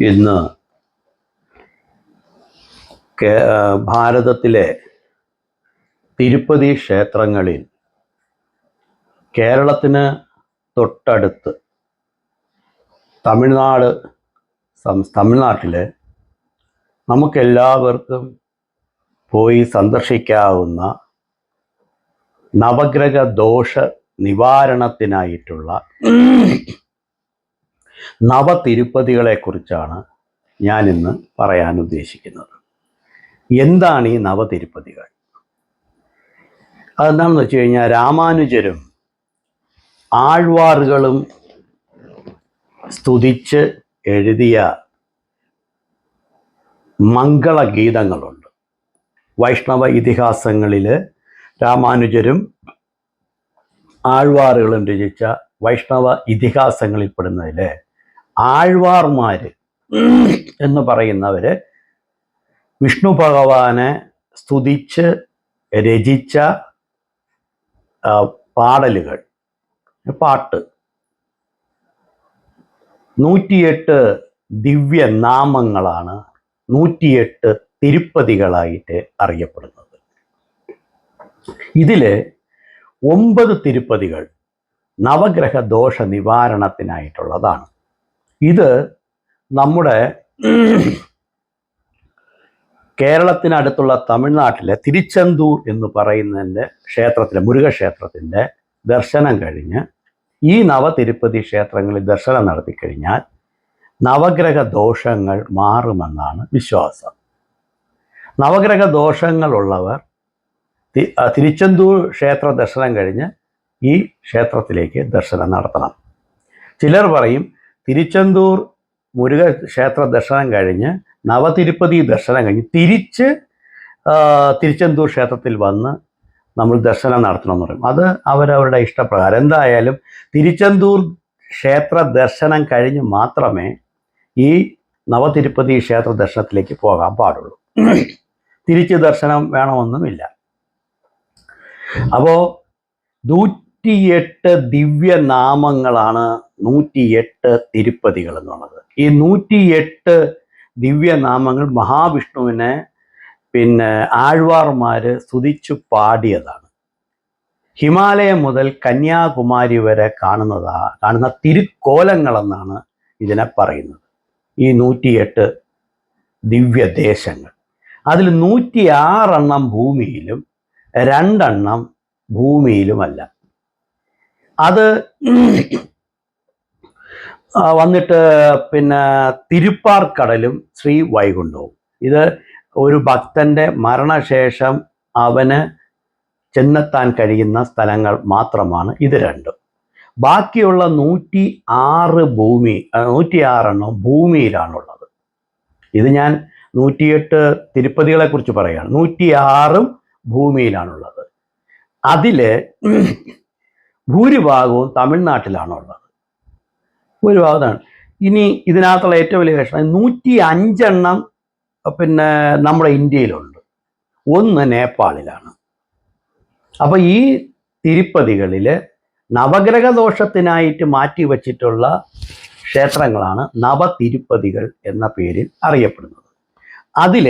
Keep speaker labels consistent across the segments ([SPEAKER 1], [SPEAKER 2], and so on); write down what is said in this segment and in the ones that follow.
[SPEAKER 1] ഇന്ന് ഭാരതത്തിലെ തിരുപ്പതി ക്ഷേത്രങ്ങളിൽ കേരളത്തിന് തൊട്ടടുത്ത് തമിഴ്നാട് തമിഴ്നാട്ടിലെ നമുക്കെല്ലാവർക്കും പോയി സന്ദർശിക്കാവുന്ന നവഗ്രഹ ദോഷ നിവാരണത്തിനായിട്ടുള്ള നവതിരുപ്പതികളെ കുറിച്ചാണ് ഞാൻ ഇന്ന് പറയാൻ ഉദ്ദേശിക്കുന്നത്. എന്താണ് ഈ നവതിരുപ്പതികൾ? അതെന്താണെന്ന് വെച്ച് കഴിഞ്ഞാൽ രാമാനുജരും ആഴ്വാറുകളും സ്തുതിച്ച് എഴുതിയ മംഗളഗീതങ്ങളുണ്ട്. വൈഷ്ണവ ഇതിഹാസങ്ങളിൽ രാമാനുജരും ആഴ്വാറുകളും രചിച്ച വൈഷ്ണവ ഇതിഹാസങ്ങളിൽ ആഴ്വാർമാര് എന്ന് പറയുന്നവര് വിഷ്ണു ഭഗവാനെ സ്തുതിച്ച് രചിച്ച പാടലുകൾ പാട്ട്. നൂറ്റിയെട്ട് ദിവ്യ നാമങ്ങളാണ് നൂറ്റിയെട്ട് തിരുപ്പതികളായിട്ട് അറിയപ്പെടുന്നത്. ഇതിൽ ഒമ്പത് തിരുപ്പതികൾ നവഗ്രഹ ദോഷ നിവാരണത്തിനായിട്ടുള്ളതാണ് ഇത് നമ്മുടെ കേരളത്തിനടുത്തുള്ള തമിഴ്നാട്ടിലെ തിരുച്ചെന്തൂർ എന്ന് പറയുന്നതിന്റെ ക്ഷേത്രത്തിലെ മുരുകക്ഷേത്രത്തിന്റെ ദർശനം കഴിഞ്ഞ് ഈ നവതിരുപ്പതി ക്ഷേത്രങ്ങളിൽ ദർശനം നടത്തിക്കഴിഞ്ഞാൽ നവഗ്രഹ ദോഷങ്ങൾ മാറുമെന്നാണ് വിശ്വാസം. നവഗ്രഹ ദോഷങ്ങളുള്ളവർ തിരുച്ചെന്തൂർ ക്ഷേത്ര ദർശനം കഴിഞ്ഞ് ഈ ക്ഷേത്രത്തിലേക്ക് ദർശനം നടത്തണം. ചിലർ പറയും തിരുച്ചെന്തൂർ മുരുക ക്ഷേത്ര ദർശനം കഴിഞ്ഞ് നവതിരുപ്പതി ദർശനം കഴിഞ്ഞ് തിരിച്ച് തിരുച്ചെന്തൂർ ക്ഷേത്രത്തിൽ വന്ന് നമ്മൾ ദർശനം നടത്തണം എന്ന് പറയും. അത് അവരവരുടെ ഇഷ്ടപ്രകാരം. എന്തായാലും തിരുച്ചെന്തൂർ ക്ഷേത്ര ദർശനം കഴിഞ്ഞ് മാത്രമേ ഈ നവതിരുപ്പതി ക്ഷേത്ര ദർശനത്തിലേക്ക് പോകാൻ പാടുള്ളൂ. തിരിച്ച് ദർശനം വേണമെന്നുമില്ല. അപ്പോൾ നൂറ്റിയെട്ട് ദിവ്യനാമങ്ങളാണ് നൂറ്റിയെട്ട് തിരുപ്പതികൾ എന്നുള്ളത്. ഈ നൂറ്റിയെട്ട് ദിവ്യനാമങ്ങൾ മഹാവിഷ്ണുവിനെ പിന്നെ ആഴ്വാർമാര് സ്തുതിച്ചു പാടിയതാണ്. ഹിമാലയം മുതൽ കന്യാകുമാരി വരെ കാണുന്നതാ കാണുന്ന തിരുക്കോലങ്ങളെന്നാണ് ഇതിനെ പറയുന്നത്. ഈ നൂറ്റിയെട്ട് ദിവ്യദേശങ്ങൾ. അതിൽ നൂറ്റിയാറെണ്ണം ഭൂമിയിലും രണ്ടെണ്ണം ഭൂമിയിലുമല്ല. അത് വന്നിട്ട് പിന്നെ തിരുപ്പാർക്കടലും ശ്രീ വൈകുണ്ഠവും. ഇത് ഒരു ഭക്തന്റെ മരണശേഷം അവന് ചെന്നെത്താൻ കഴിയുന്ന സ്ഥലങ്ങൾ മാത്രമാണ് ഇത് രണ്ടും. ബാക്കിയുള്ള നൂറ്റി ആറ് ഭൂമി നൂറ്റി ആറെണ്ണം ഭൂമിയിലാണുള്ളത്. ഇത് ഞാൻ നൂറ്റിയെട്ട് തിരുപ്പതികളെ കുറിച്ച് പറയുകയാണ്. നൂറ്റി ആറും ഭൂമിയിലാണുള്ളത്. അതിൽ ഭൂരിഭാഗവും തമിഴ്നാട്ടിലാണുള്ളത്. ഭൂരിഭാഗത്താണ് ഇനി ഇതിനകത്തുള്ള ഏറ്റവും വലിയ കഷ്ണം നൂറ്റി അഞ്ചെണ്ണം പിന്നെ നമ്മുടെ ഇന്ത്യയിലുണ്ട്. ഒന്ന് നേപ്പാളിലാണ്. അപ്പോൾ ഈ തിരുപ്പതികളിൽ നവഗ്രഹ ദോഷത്തിനായിട്ട് മാറ്റി വച്ചിട്ടുള്ള ക്ഷേത്രങ്ങളാണ് നവതിരുപ്പതികൾ എന്ന പേരിൽ അറിയപ്പെടുന്നത്. അതിൽ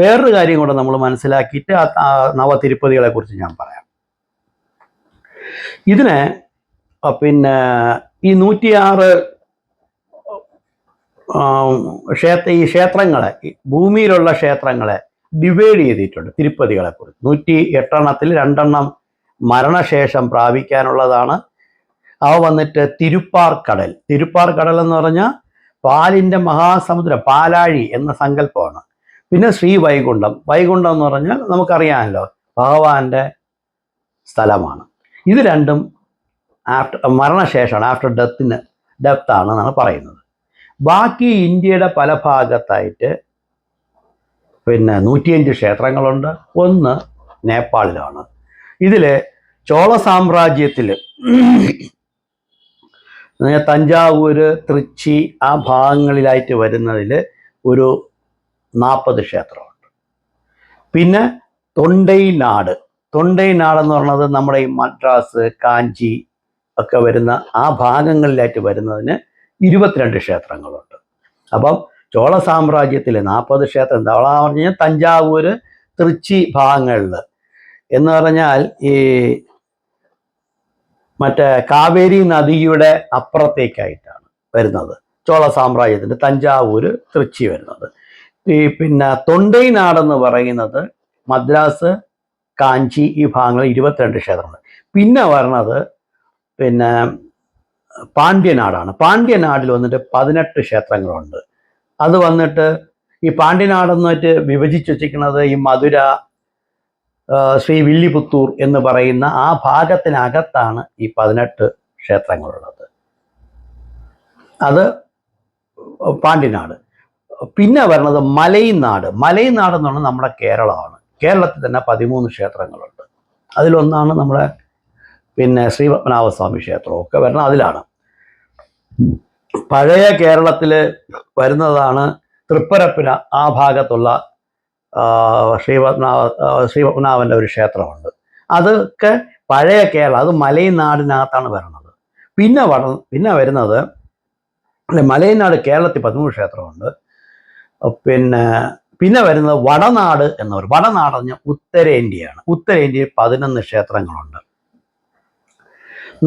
[SPEAKER 1] വേറൊരു കാര്യം കൂടെ നമ്മൾ മനസ്സിലാക്കിയിട്ട് നവതിരുപ്പതികളെ കുറിച്ച് ഞാൻ പറയാം. ഇതിന് പിന്നെ ഈ നൂറ്റിയാറ് ക്ഷേത്ര ഈ ക്ഷേത്രങ്ങളെ ഭൂമിയിലുള്ള ക്ഷേത്രങ്ങളെ ഡിവൈഡ് ചെയ്തിട്ടുണ്ട് തിരുപ്പതികളെ കുറിച്ച്. നൂറ്റി എട്ടെണ്ണത്തിൽ രണ്ടെണ്ണം മരണശേഷം പ്രാപിക്കാനുള്ളതാണ്. അവ വന്നിട്ട് തിരുപ്പാർക്കടൽ. തിരുപ്പാർക്കടൽ എന്ന് പറഞ്ഞാൽ പാലിന്റെ മഹാസമുദ്രം പാലാഴി എന്ന സങ്കല്പമാണ്. പിന്നെ ശ്രീ വൈകുണ്ഠം. വൈകുണ്ഠം എന്ന് പറഞ്ഞാൽ നമുക്കറിയാമല്ലോ ഭഗവാന്റെ സ്ഥലമാണ്. ഇത് രണ്ടും ആഫ്റ്റർ മരണശേഷമാണ് ആഫ്റ്റർ ഡെത്തിന് ഡെത്താണ് എന്നാണ് പറയുന്നത്. ബാക്കി ഇന്ത്യയുടെ പല ഭാഗത്തായിട്ട് പിന്നെ നൂറ്റിയഞ്ച് ക്ഷേത്രങ്ങളുണ്ട്. ഒന്ന് നേപ്പാളിലാണ്. ഇതിൽ ചോള സാമ്രാജ്യത്തിൽ തഞ്ചാവൂർ തൃച്ചി ആ ഭാഗങ്ങളിലായിട്ട് വരുന്നതിൽ ഒരു നാൽപ്പത് ക്ഷേത്രമുണ്ട്. പിന്നെ തൊണ്ടൈനാട്. തൊണ്ടൈനാട് എന്ന് പറയുന്നത് നമ്മുടെ ഈ മദ്രാസ് കാഞ്ചി ഒക്കെ വരുന്ന ആ ഭാഗങ്ങളിലായിട്ട് വരുന്നതിന് ഇരുപത്തിരണ്ട് ക്ഷേത്രങ്ങളുണ്ട്. അപ്പം ചോള സാമ്രാജ്യത്തിലെ നാൽപ്പത് ക്ഷേത്രം എന്ന് പറഞ്ഞു കഴിഞ്ഞാൽ തഞ്ചാവൂർ തൃച്ചി ഭാഗങ്ങളിൽ. എന്ന് പറഞ്ഞാൽ ഈ മറ്റേ കാവേരി നദിയുടെ അപ്പുറത്തേക്കായിട്ടാണ് വരുന്നത്. ചോള സാമ്രാജ്യത്തിന്റെ തഞ്ചാവൂർ തൃച്ചി വരുന്നത്. ഈ പിന്നെ തൊണ്ടൈനാടെന്ന് പറയുന്നത് മദ്രാസ് കാഞ്ചി ഈ ഭാഗങ്ങളിൽ ഇരുപത്തിരണ്ട് ക്ഷേത്രങ്ങൾ പിന്നെ വരണത് പിന്നെ പാണ്ഡ്യനാടാണ് പാണ്ഡ്യനാടിൽ വന്നിട്ട് പതിനെട്ട് ക്ഷേത്രങ്ങളുണ്ട്. അത് വന്നിട്ട് ഈ പാണ്ഡ്യനാടെന്ന് വെച്ച് വിഭജിച്ച് വെച്ചിരിക്കുന്നത് ഈ മധുര ശ്രീ വില്ലിപുത്തൂർ എന്ന് പറയുന്ന ആ ഭാഗത്തിനകത്താണ് ഈ പതിനെട്ട് ക്ഷേത്രങ്ങളുള്ളത്. അത് പാണ്ഡ്യനാട് പിന്നെ വരുന്നത് മലൈനാട്. മലൈനാട് എന്ന് പറഞ്ഞാൽ നമ്മുടെ കേരളമാണ്. കേരളത്തിൽ തന്നെ പതിമൂന്ന് ക്ഷേത്രങ്ങളുണ്ട്. അതിലൊന്നാണ് നമ്മുടെ പിന്നെ ശ്രീ പത്മനാഭസ്വാമി ക്ഷേത്രവും ഒക്കെ വരണം അതിലാണ്. പഴയ കേരളത്തിൽ വരുന്നതാണ് തൃപ്പരപ്പിന ആ ഭാഗത്തുള്ള ശ്രീപത്മനാഭ ശ്രീപത്മനാഭന്റെ ഒരു ക്ഷേത്രമുണ്ട്. അതൊക്കെ പഴയ കേരളം അത് മലയനാടിനകത്താണ് വരുന്നത്. പിന്നെ വട പിന്നെ വരുന്നത് മലയനാട് കേരളത്തിൽ പതിമൂന്ന് ക്ഷേത്രമുണ്ട്. പിന്നെ പിന്നെ വരുന്നത് വടനാട് എന്നൊരു വടനാട് ഉത്തരേന്ത്യയാണ്. ഉത്തരേന്ത്യയിൽ പതിനൊന്ന് ക്ഷേത്രങ്ങളുണ്ട്.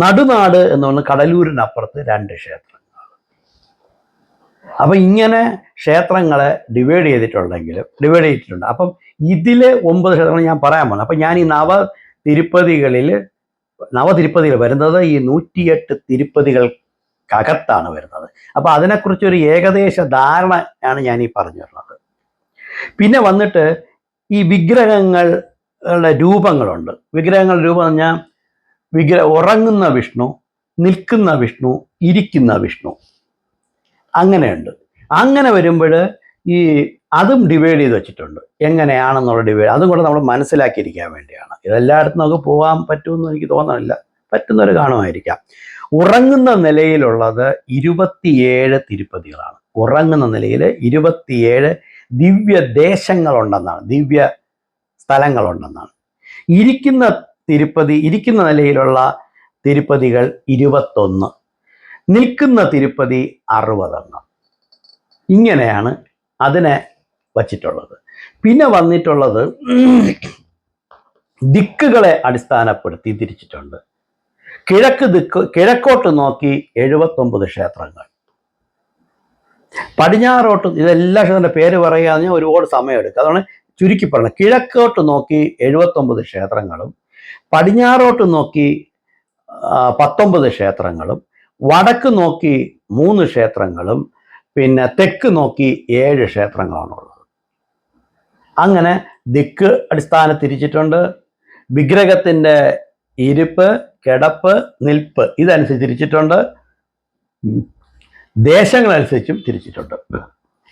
[SPEAKER 1] നടുനാട് എന്ന് പറഞ്ഞ കടലൂരിനപ്പുറത്ത് രണ്ട് ക്ഷേത്രങ്ങൾ. അപ്പം ഇങ്ങനെ ക്ഷേത്രങ്ങളെ ഡിവൈഡ് ചെയ്തിട്ടുണ്ടെങ്കിലും ഡിവൈഡ് ചെയ്തിട്ടുണ്ട്. അപ്പം ഇതിലെ ഒമ്പത് ക്ഷേത്രങ്ങൾ ഞാൻ പറയാൻ പോകുന്നത് അപ്പം ഞാൻ ഈ നവ തിരുപ്പതികളിൽ നവ വരുന്നത് ഈ നൂറ്റിയെട്ട് തിരുപ്പതികൾക്കകത്താണ് വരുന്നത്. അപ്പം അതിനെക്കുറിച്ചൊരു ഏകദേശ ധാരണ ആണ് ഞാൻ ഈ പറഞ്ഞു തരുന്നത് പിന്നെ വന്നിട്ട് ഈ വിഗ്രഹങ്ങളുടെ രൂപങ്ങളുണ്ട്. വിഗ്രഹങ്ങളുടെ രൂപം പറഞ്ഞാൽ വിഗ്രഹ ഉറങ്ങുന്ന വിഷ്ണു നിൽക്കുന്ന വിഷ്ണു ഇരിക്കുന്ന വിഷ്ണു. അങ്ങനെയുണ്ട്. അങ്ങനെ വരുമ്പോൾ ഈ അതും ഡിവൈഡ് ചെയ്ത് വെച്ചിട്ടുണ്ട്. എങ്ങനെയാണെന്നുള്ള ഡിവൈഡ് അതും കൂടെ നമ്മൾ മനസ്സിലാക്കിയിരിക്കാൻ വേണ്ടിയാണ്. ഇതെല്ലായിടത്തും നമുക്ക് പോകാൻ പറ്റുമെന്ന് എനിക്ക് തോന്നുന്നില്ല പറ്റുന്നൊരു കാണുമായിരിക്കാം. ഉറങ്ങുന്ന നിലയിലുള്ളത് ഇരുപത്തിയേഴ് തിരുപ്പതികളാണ്. ഉറങ്ങുന്ന നിലയിൽ ഇരുപത്തിയേഴ് ദിവ്യ ദേശങ്ങളുണ്ടെന്നാണ് ദിവ്യ സ്ഥലങ്ങളുണ്ടെന്നാണ് ഇരിക്കുന്ന തിരുപ്പതി ഇരിക്കുന്ന നിലയിലുള്ള തിരുപ്പതികൾ ഇരുപത്തൊന്ന്. നിൽക്കുന്ന തിരുപ്പതി അറുപതെണ്ണം. ഇങ്ങനെയാണ് അതിനെ വച്ചിട്ടുള്ളത്. പിന്നെ വന്നിട്ടുള്ളത് ദിക്കുകളെ അടിസ്ഥാനപ്പെടുത്തി തിരിച്ചിട്ടുണ്ട്. കിഴക്ക് ദിക്ക് കിഴക്കോട്ട് നോക്കി എഴുപത്തൊമ്പത് ക്ഷേത്രങ്ങൾ. പടിഞ്ഞാറോട്ട് ഇതെല്ലാ ക്ഷേത്രത്തിന്റെ പേര് പറയുകയാണെങ്കിൽ ഒരുപാട് സമയമെടുക്കും. അതുകൊണ്ട് ചുരുക്കി പറയുന്നത് കിഴക്കോട്ട് നോക്കി എഴുപത്തൊമ്പത് ക്ഷേത്രങ്ങളും പടിഞ്ഞാറോട്ട് നോക്കി പത്തൊമ്പത് ക്ഷേത്രങ്ങളും വടക്ക് നോക്കി മൂന്ന് ക്ഷേത്രങ്ങളും പിന്നെ തെക്ക് നോക്കി ഏഴ് ക്ഷേത്രങ്ങളാണുള്ളത്. അങ്ങനെ ദിക്ക് അടിസ്ഥാനം തിരിച്ചിട്ടുണ്ട്. വിഗ്രഹത്തിന്റെ ഇരിപ്പ് കിടപ്പ് നിൽപ്പ് ഇതനുസരിച്ച് തിരിച്ചിട്ടുണ്ട്. ദേശങ്ങളനുസരിച്ചും തിരിച്ചിട്ടുണ്ട്.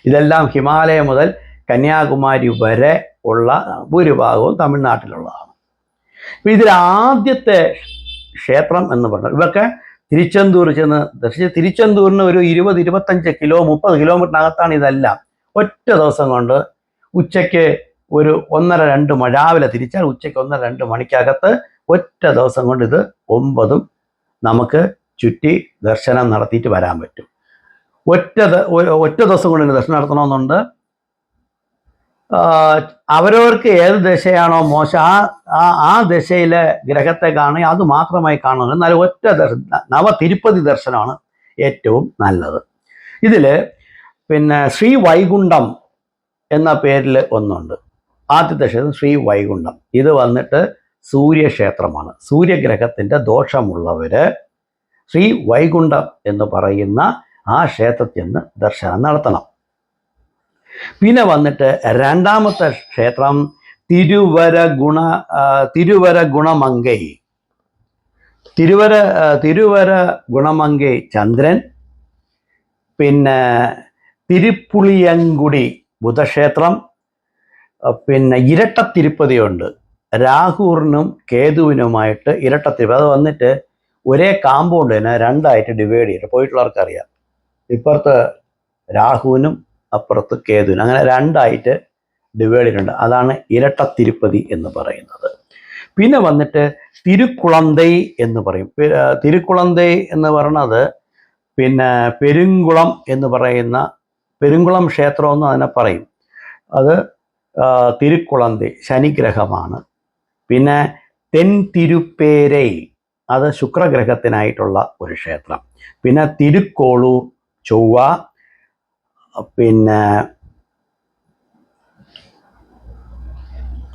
[SPEAKER 1] ഇതെല്ലാം ഹിമാലയം മുതൽ കന്യാകുമാരി വരെ ഉള്ള ഭൂരിഭാഗവും തമിഴ്നാട്ടിലുള്ളതാണ്. ഇപ്പം ഇതിൽ ആദ്യത്തെ ക്ഷേത്രം എന്ന് പറഞ്ഞാൽ ഇവർക്ക് തിരുച്ചെന്തൂർ ചെന്ന് ദർശിച്ച് തിരുച്ചെന്തൂരിന് ഒരു ഇരുപത് ഇരുപത്തഞ്ച് കിലോ മുപ്പത് കിലോമീറ്ററിനകത്താണ് ഇതെല്ലാം. ഒറ്റ ദിവസം കൊണ്ട് ഉച്ചയ്ക്ക് ഒരു ഒന്നര രണ്ട് മണി രാവിലെ തിരിച്ചാൽ ഉച്ചയ്ക്ക് ഒന്നര രണ്ട് മണിക്കകത്ത് ഒറ്റ ദിവസം കൊണ്ട് ഇത് ഒമ്പതും നമുക്ക് ചുറ്റി ദർശനം നടത്തിയിട്ട് വരാൻ പറ്റും. ഒറ്റ ഒറ്റ ദിവസം കൊണ്ട് ദർശനം നടത്തണമെന്നുണ്ട്. അവരവർക്ക് ഏത് ദശയാണോ മോശം ആ ആ ദശയിലെ ഗ്രഹത്തെ കാണുക അത് മാത്രമായി കാണുക എന്നാൽ ഒറ്റ ദർശ- നവ തിരുപ്പതി ദർശനമാണ് ഏറ്റവും നല്ലത്. ഇതിൽ പിന്നെ ശ്രീ വൈകുണ്ഠം എന്ന പേരിൽ ഒന്നുണ്ട്. ആദ്യത്തെ ക്ഷേത്രം ശ്രീ വൈകുണ്ഠം. ഇത് വന്നിട്ട് സൂര്യക്ഷേത്രമാണ്. സൂര്യഗ്രഹത്തിന്റെ ദോഷമുള്ളവര് ശ്രീ വൈകുണ്ഠം എന്ന് പറയുന്ന ആ ക്ഷേത്രത്തിൽ നിന്ന് ദർശനം നടത്തണം. പിന്നെ വന്നിട്ട് രണ്ടാമത്തെ ക്ഷേത്രം തിരുവര ഗുണ തിരുവര തിരുവര തിരുവര ഗുണമങ്കൈ ചന്ദ്രൻ പിന്നെ തിരുപ്പുളിയങ്കുടി ബുധക്ഷേത്രം പിന്നെ ഇരട്ട തിരുപ്പതിയുണ്ട് രാഹുറിനും കേതുവിനുമായിട്ട് ഇരട്ട തിരുപ്പതി അത് വന്നിട്ട് ഒരേ കാമ്പൗണ്ട് തന്നെ രണ്ടായിട്ട് ഡിവൈഡ് ചെയ്തിട്ട് പോയിട്ടുള്ളവർക്കറിയാം. ഇപ്പുറത്ത് രാഹുവിനും അപ്പുറത്ത് കേതുവിനും. അങ്ങനെ രണ്ടായിട്ട് ഡിവൈഡ് ചെയ്തിട്ടുണ്ട്. അതാണ് ഇരട്ട തിരുപ്പതി എന്ന് പറയുന്നത്. പിന്നെ വന്നിട്ട് തിരുക്കുളന്തൈ എന്ന് പറയും. തിരുക്കുളന്തൈ എന്ന് പറയുന്നത് പിന്നെ പെരുങ്കുളം എന്ന് പറയുന്ന പെരുങ്കുളം ക്ഷേത്രം എന്ന് അതിനെ പറയും. അത് തിരുക്കുളന്തി ശനിഗ്രഹമാണ്. പിന്നെ തെൻ തിരുപ്പേരൈ അത് ശുക്രഗ്രഹത്തിനായിട്ടുള്ള ഒരു ക്ഷേത്രം. പിന്നെ തിരുക്കോളൂർ ചൊവ്വ പിന്നെ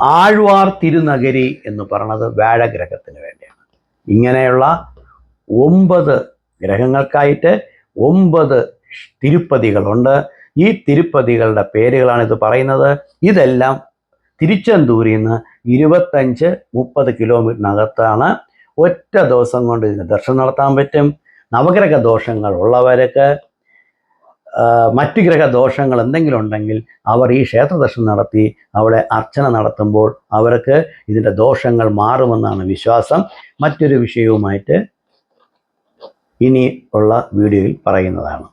[SPEAKER 1] ആഴ്വാർ തിരുനഗരി എന്ന് പറയുന്നത് വ്യാഴഗ്രഹത്തിന് വേണ്ടിയാണ്. ഇങ്ങനെയുള്ള ഒമ്പത് ഗ്രഹങ്ങൾക്കായിട്ട് ഒമ്പത് തിരുപ്പതികളുണ്ട്. ഈ തിരുപ്പതികളുടെ പേരുകളാണ് ഇത് പറയുന്നത്. ഇതെല്ലാം തിരുച്ചെന്തൂരിൽ നിന്ന് ഇരുപത്തഞ്ച് മുപ്പത് കിലോമീറ്ററിനകത്താണ് ഒറ്റ ദിവസം കൊണ്ട് ഇതിന് ദർശനം നടത്താൻ പറ്റും. നവഗ്രഹ ദോഷങ്ങൾ ഉള്ളവർക്ക് മറ്റു ഗ്രഹദോഷങ്ങൾ എന്തെങ്കിലും ഉണ്ടെങ്കിൽ അവർ ഈ ക്ഷേത്ര ദർശനം നടത്തി അവിടെ അർച്ചന നടത്തുമ്പോൾ അവർക്ക് ഇതിന്റെ ദോഷങ്ങൾ മാറുമെന്നാണ് വിശ്വാസം. മറ്റൊരു വിഷയവുമായിട്ട് ഇനി ഉള്ള വീഡിയോയിൽ പറയുന്നതാണ്.